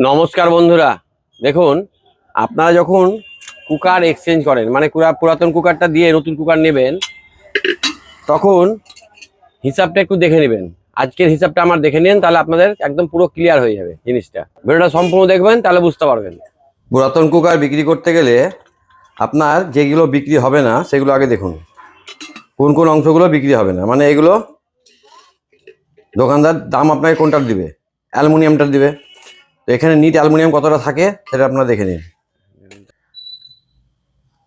নমস্কার বন্ধুরা। দেখুন, আপনারা যখন কুকার এক্সচেঞ্জ করেন মানে পুরা- পুরাতন কুকারটা দিয়ে নতুন কুকার নেবেন, তখন হিসাবটা একটু দেখে নেবেন। আজকের হিসাবটা আমার দেখে নিন, তাহলে আপনাদের একদম পুরো ক্লিয়ার হয়ে যাবে জিনিসটা। ভিডিওটা সম্পূর্ণ দেখবেন, তাহলে বুঝতে পারবেন। পুরাতন কুকার বিক্রি করতে গেলে আপনার যেগুলো বিক্রি হবে না, সেগুলো আগে দেখুন। কোন কোন অংশগুলো বিক্রি হবে না মানে এগুলো দোকানদার দাম আপনাকে কোনটার দিবে? অ্যালুমিনিয়ামটার দিবে। তো এখানে নিট অ্যালুমিনিয়াম কতটা থাকে সেটা আপনারা দেখে নিন।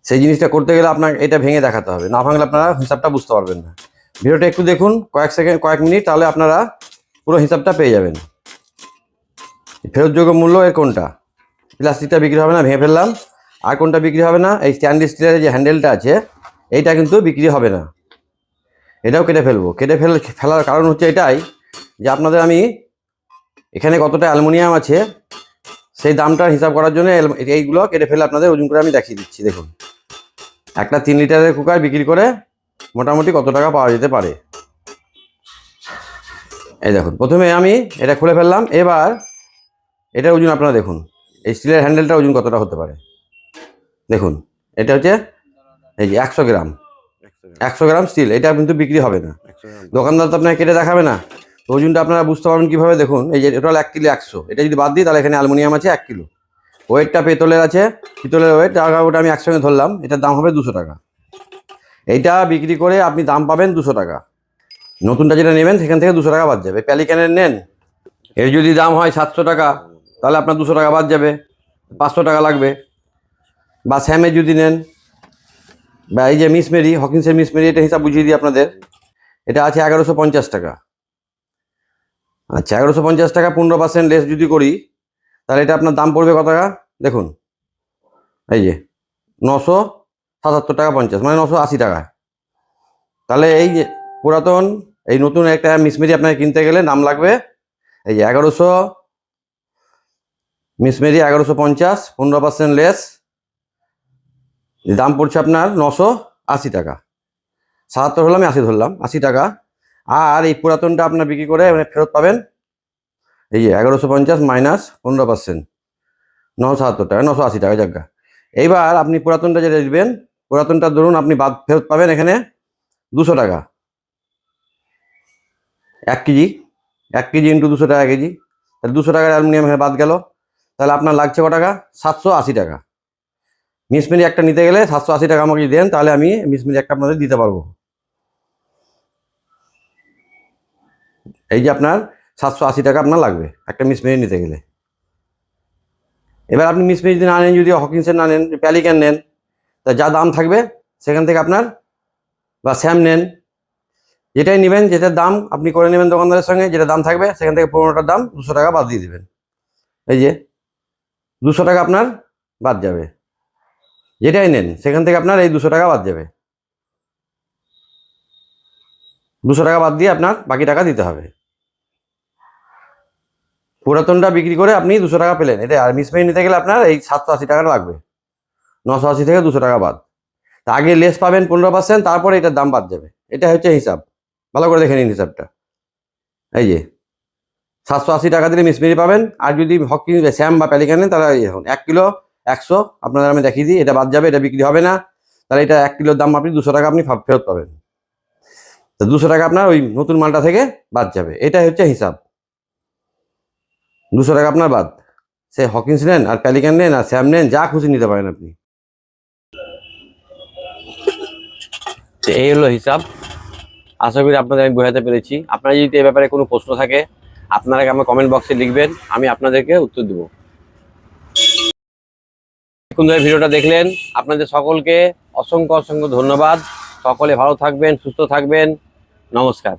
সেই জিনিসটা করতে গেলে আপনার এটা ভেঙে দেখাতে হবে। না ভাঙলে আপনারা হিসাবটা বুঝতে পারবেন না। ভিডিওটা একটু দেখুন, কয়েক সেকেন্ড, কয়েক মিনিট, তাহলে আপনারা পুরো হিসাবটা পেয়ে যাবেন। ফেরতযোগ্য মূল্য এর কোনটা? প্লাস্টিকটা বিক্রি হবে না, ভেঙে ফেললাম। আর কোনটা বিক্রি হবে না? এই স্ট্যান্ডলেস স্টিলের যে হ্যান্ডেলটা আছে, এইটা কিন্তু বিক্রি হবে না। এটাও কেটে ফেলব। কেটে ফেল, ফেলার কারণ হচ্ছে এটাই যে আপনাদের আমি এখানে কতটা অ্যালুমিনিয়াম আছে সেই দামটার হিসাব করার জন্য এইগুলো কেটে ফেলে আপনাদের ওজন করে আমি দেখিয়ে দিচ্ছি দেখুন। একটা তিন লিটারের কুকার বিক্রি করে মোটামুটি কত টাকা পাওয়া যেতে পারে? এই দেখুন প্রথমে আমি এটা খুলে ফেললাম এবার এটা ওজন আপনারা দেখুন এই স্টিলের হ্যান্ডেলটা ওজন কতটা হতে পারে? দেখুন এটা হচ্ছে এই যে একশো গ্রাম একশো গ্রাম স্টিল এটা কিন্তু বিক্রি হবে না। দোকানদার তো আপনাকে কেটে দেখাবে না। ওজনটা আপনারা বুঝতে পারবেন কীভাবে দেখুন। এই যে টোটাল এক কিলো একশো। এটা যদি বাদ দিই, তাহলে এখানে অ্যালুমিনিয়াম আছে এক কিলো। ওয়েটটা পেতলের আছে, পিতলের ওয়েট ওটা আমি একসঙ্গে ধরলাম। এটার দাম হবে দুশো টাকা। এইটা বিক্রি করে আপনি দাম পাবেন দুশো টাকা। নতুনটা যেটা নেবেন, সেখান থেকে দুশো টাকা বাদ যাবে। প্যালিক্যানের নেন। এর যদি দাম হয় সাতশো টাকা, তাহলে আপনার দুশো টাকা বাদ যাবে। পাঁচশো টাকা লাগবে। বা স্যামের যদি নেন, বা এই যে মিস মেরি, হকিন্সের মিস মেরি, এটা হিসাব বুঝিয়ে দিই আপনাদের। এটা আছে এগারোশো পঞ্চাশ টাকা। আচ্ছা এগারোশো পঞ্চাশ টাকা, পনেরো পার্সেন্ট লেস যদি করি, তাহলে এটা আপনার দাম পড়বে কত টাকা? দেখুন, এই যে, নশো সাতাত্তর টাকা পঞ্চাশ মানে নশো আশি টাকা। তাহলে এই যে পুরাতন, এই নতুন একটা মিসমেরি আপনাকে কিনতে গেলে দাম লাগবে, এই যে এগারোশো, মিসমেরি এগারোশো পঞ্চাশ, পনেরো পার্সেন্ট লেস দাম পড়ছে আপনার নশো আশি টাকা। সাতাত্তর হলাম, আশি ধরলাম, আশি টাকা। আর এই পুরাতনটা আপনার বিক্রি করে মানে ফেরত পাবেন। এই যে এগারোশো পঞ্চাশ মাইনাস পনেরো পার্সেন্ট নশো সাতাত্তর টাকা নশো আশি টাকা জায়গা এইবার আপনি পুরাতনটা যেটা দিবেন, পুরাতনটা ধরুন আপনি বাদ ফেরত পাবেন এখানে দুশো টাকা। এক কেজি এক কেজি ইন্টু দুশো টাকা কেজি। তাহলে দুশো টাকার অ্যালুমিনিয়াম এখানে বাদ গেল। তাহলে আপনার লাগছে ক টাকা? সাতশো আশি টাকা। মিসমিনি একটা নিতে গেলে সাতশো আশি টাকা আমাকে দেন, তাহলে আমি মিসমিনি একটা আপনাদের দিতে পারব। এই যে আপনার সাতশো আশি টাকা আপনার লাগবে একটা মিসমিনি নিতে গেলে। এবার আপনি মিসমিনি যদি না নেন, যদি হকিংসের না নেন প্যালিক্যান নেন, তা যা দাম থাকবে সেখান থেকে আপনার বা স্যাম নেন। যেটাই নেবেন, যেটার দাম আপনি করে নেবেন দোকানদারের সঙ্গে যেটা দাম থাকবে সেখান থেকে পনেরোটার দাম দুশো টাকা বাদ দিয়ে দেবেন। এই যে দুশো টাকা আপনার বাদ যাবে। যেটাই নেন, সেখান থেকে আপনার এই দুশো টাকা বাদ যাবে। দুশো টাকা বাদ দিয়ে আপনার বাকি টাকা দিতে হবে। পুরাতনটা বিক্রি করে আপনি দুশো টাকা পেলেন। এটা আর মিসমেরি নিতে গেলে আপনার এই সাতশো আশি টাকা লাগবে। নশো আশি থেকে দুশো টাকা বাদ। তা আগে লেস পাবেন পনেরো পার্সেন্ট, তারপরে এটার দাম বাদ যাবে। এটা হচ্ছে হিসাব। ভালো করে দেখে নিন হিসাবটা। এই যে, সাতশো আশি টাকা দিলে মিসমেরি পাবেন। আর যদি হকি স্যাম বা প্যালিকান নেন, তাহলে এই দেখুন, এক কিলো একশো আপনাদের আমি দেখিয়ে দিই। এটা বাদ যাবে, এটা বিক্রি হবে না। তাহলে এটা এক কিলোর দাম আপনি দুশো টাকা আপনি ফেরত পাবেন। তো দুশো টাকা আপনার ওই নতুন মালটা থেকে বাদ যাবে। এটাই হচ্ছে হিসাব। দুশো টাকা আপনার বাদ। সে হকিন্স নেন আর প্যালিকান নেন আর স্যাম নেন, যা খুশি নিতে পারেন আপনি। এই হলো হিসাব। আশা করি আপনাদের আমি বোঝাতে পেরেছি। আপনারা যদি এই ব্যাপারে কোনো প্রশ্ন থাকে, আপনারা আমার কমেন্ট বক্সে লিখবেন, আমি আপনাদেরকে উত্তর দেবো। এখন ধরে ভিডিওটা দেখলেন। আপনাদের সকলকে অসংখ্য অসংখ্য ধন্যবাদ। সকলে ভালো থাকবেন, সুস্থ থাকবেন। নমস্কার।